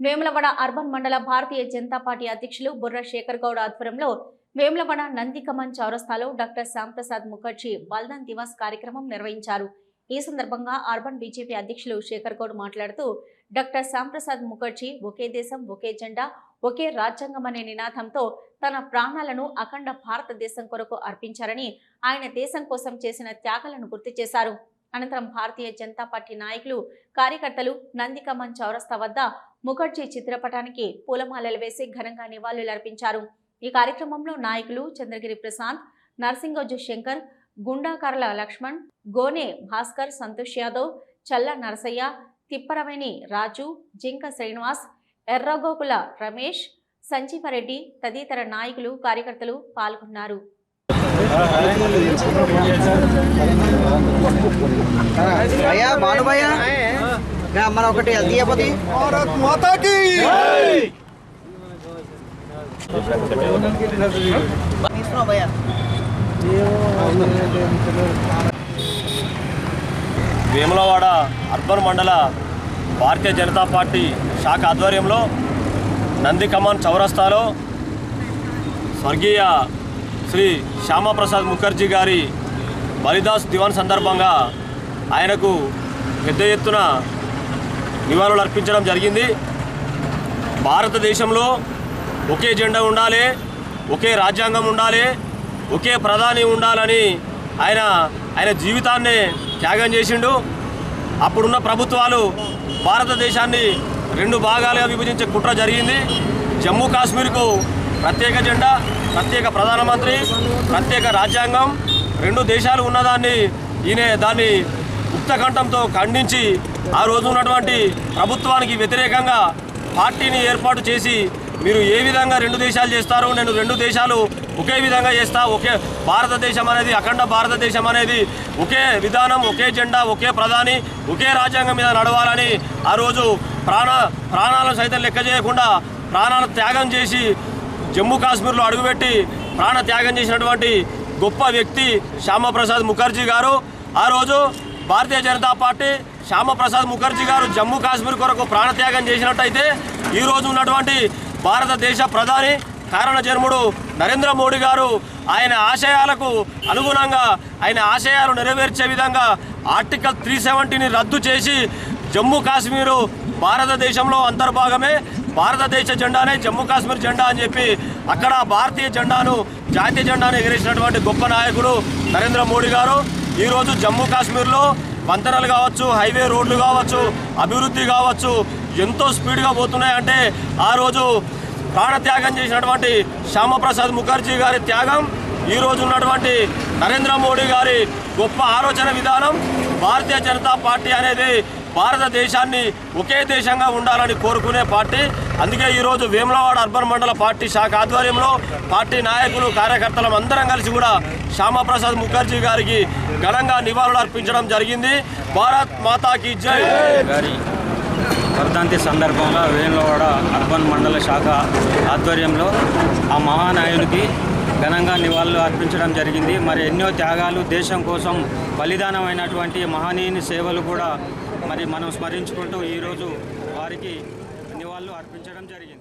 Vemulawada urban మండల భారతీయ Janata party అధ్యక్షులు బుర్ర శేఖర్ గౌడ్ ఆధ్వర్యంలో వేములవాడ నందికమన్ చౌరస్తాలో డాక్టర్ శ్యాంప్రసాద్ ముఖర్జీ బల్దన్ దివాస్ కార్యక్రమం నిర్వహించారు. ఈ సందర్భంగా అర్బన్ బీజేపీ అధ్యక్షులు శేఖర్ గౌడ్ మాట్లాడుతూ డాక్టర్ శ్యాంప్రసాద్ ముఖర్జీ ఒకే దేశం ఒకే జెండా ఒకే రాజ్యాంగం అనే నినాదంతో తన ప్రాణాలను అఖండ భారతదేశం కొరకు అర్పించారని ఆయన దేశం కోసం చేసిన త్యాగాలను గుర్తు చేశారు. అనంతరం భారతీయ జనతా పార్టీ నాయకులు కార్యకర్తలు నందికమన్ చౌరస్తా వద్ద ముఖర్జీ చిత్రపటానికి పూలమాలలు వేసి ఘనంగా నివాళులర్పించారు ఈ కార్యక్రమంలో నాయకులు చంద్రగిరి ప్రశాంత్ నర్సింగోజు శంకర్ గుండాకర్ల లక్ష్మణ్ గోనే భాస్కర్ సంతోష్ యాదవ్ చల్ల నరసయ్య తిప్పరవేణి రాజు జింక శ్రీనివాస్ ఎర్రగోకుల రమేష్ సంజీవరెడ్డి తదితర నాయకులు కార్యకర్తలు పాల్గొన్నారు. భయ్యా బాలు మన ఒకటి దీపతి మాతాకి! అర్బన్ మండల భారతీయ జనతా పార్టీ శాఖ ఆధ్వర్యంలో నంది కమాన్ చౌరస్తాలో స్వర్గీయ శ్రీ శ్యామప్రసాద్ ముఖర్జీ గారి బలిదాస్ దివాన్ సందర్భంగా ఆయనకు పెద్ద ఎత్తున నివాళులు అర్పించడం జరిగింది. భారతదేశంలో ఒకే జెండా ఉండాలి ఒకే రాజ్యాంగం ఉండాలి ఒకే ప్రధాని ఉండాలని ఆయన ఆయన జీవితాన్ని త్యాగం చేసిండు. అప్పుడున్న ప్రభుత్వాలు భారతదేశాన్ని రెండు భాగాలుగా విభజించే కుట్ర జరిగింది. జమ్మూ కాశ్మీర్కు ప్రత్యేక జెండా ప్రత్యేక ప్రధానమంత్రి ప్రత్యేక రాజ్యాంగం రెండు దేశాలు ఉన్నదాన్ని ఈయన దాన్ని ఉక్తకంఠంతో ఖండించి ఆ రోజు ఉన్నటువంటి ప్రభుత్వానికి వ్యతిరేకంగా పార్టీని ఏర్పాటు చేసి మీరు ఏ విధంగా రెండు దేశాలు చేస్తారో నేను రెండు దేశాలు ఒకే విధంగా చేస్తా ఒకే భారతదేశం అనేది అఖండ భారతదేశం అనేది ఒకే విధానం ఒకే జెండా ఒకే ప్రధాని ఒకే రాజ్యాంగం మీద నడవాలని ఆ రోజు ప్రాణ ప్రాణాలను సైతం లెక్క చేయకుండా ప్రాణాలను త్యాగం చేసి జమ్మూ కాశ్మీర్లో అడుగుపెట్టి ప్రాణ త్యాగం చేసినటువంటి గొప్ప వ్యక్తి శ్యామప్రసాద్ ముఖర్జీ గారు. ఆ రోజు భారతీయ జనతా పార్టీ శ్యామప్రసాద్ ముఖర్జీ గారు జమ్మూ కాశ్మీర్ కొరకు ప్రాణత్యాగం చేసినట్టయితే ఈ రోజు ఉన్నటువంటి భారతదేశ ప్రధాని కారణ జన్ముడు నరేంద్ర మోడీ గారు ఆయన ఆశయాలకు అనుగుణంగా ఆయన ఆశయాలు నెరవేర్చే విధంగా ఆర్టికల్ త్రీ సెవెంటీని రద్దు చేసి జమ్మూ కాశ్మీరు భారతదేశంలో అంతర్భాగమే భారతదేశ జెండానే జమ్మూ కాశ్మీర్ జెండా అని చెప్పి అక్కడ భారతీయ జెండాను జాతీయ జెండాను ఎగిరేసినటువంటి గొప్ప నాయకుడు నరేంద్ర మోడీ గారు. ఈరోజు జమ్మూ కాశ్మీర్లో వంతెనలు కావచ్చు హైవే రోడ్లు కావచ్చు అభివృద్ధి కావచ్చు ఎంతో స్పీడ్గా పోతున్నాయంటే ఆ రోజు ప్రాణత్యాగం చేసినటువంటి శ్యామప్రసాద్ ముఖర్జీ గారి త్యాగం ఈ రోజు ఉన్నటువంటి నరేంద్ర మోడీ గారి గొప్ప ఆలోచన విధానం భారతీయ జనతా పార్టీ అనేది భారతదేశాన్ని ఒకే దేశంగా ఉండాలని కోరుకునే పార్టీ. అందుకే ఈరోజు వేములవాడ అర్బన్ మండల పార్టీ శాఖ ఆధ్వర్యంలో పార్టీ నాయకులు కార్యకర్తలం అందరం కలిసి కూడా శ్యామప్రసాద్ ముఖర్జీ గారికి ఘనంగా నివాళులు అర్పించడం జరిగింది. భారత్ మాతాకి జై. గారి వర్ధంతి సందర్భంగా వేములవాడ అర్బన్ మండల శాఖ ఆధ్వర్యంలో ఆ మహానాయుడికి ఘనంగా నివాళులు అర్పించడం జరిగింది. మరి ఎన్నో త్యాగాలు దేశం కోసం బలిదానమైనటువంటి మహనీయుని సేవలు కూడా మరి మనం స్మరించుకుంటూ ఈరోజు వారికి నివాళులు అర్పించడం జరిగింది.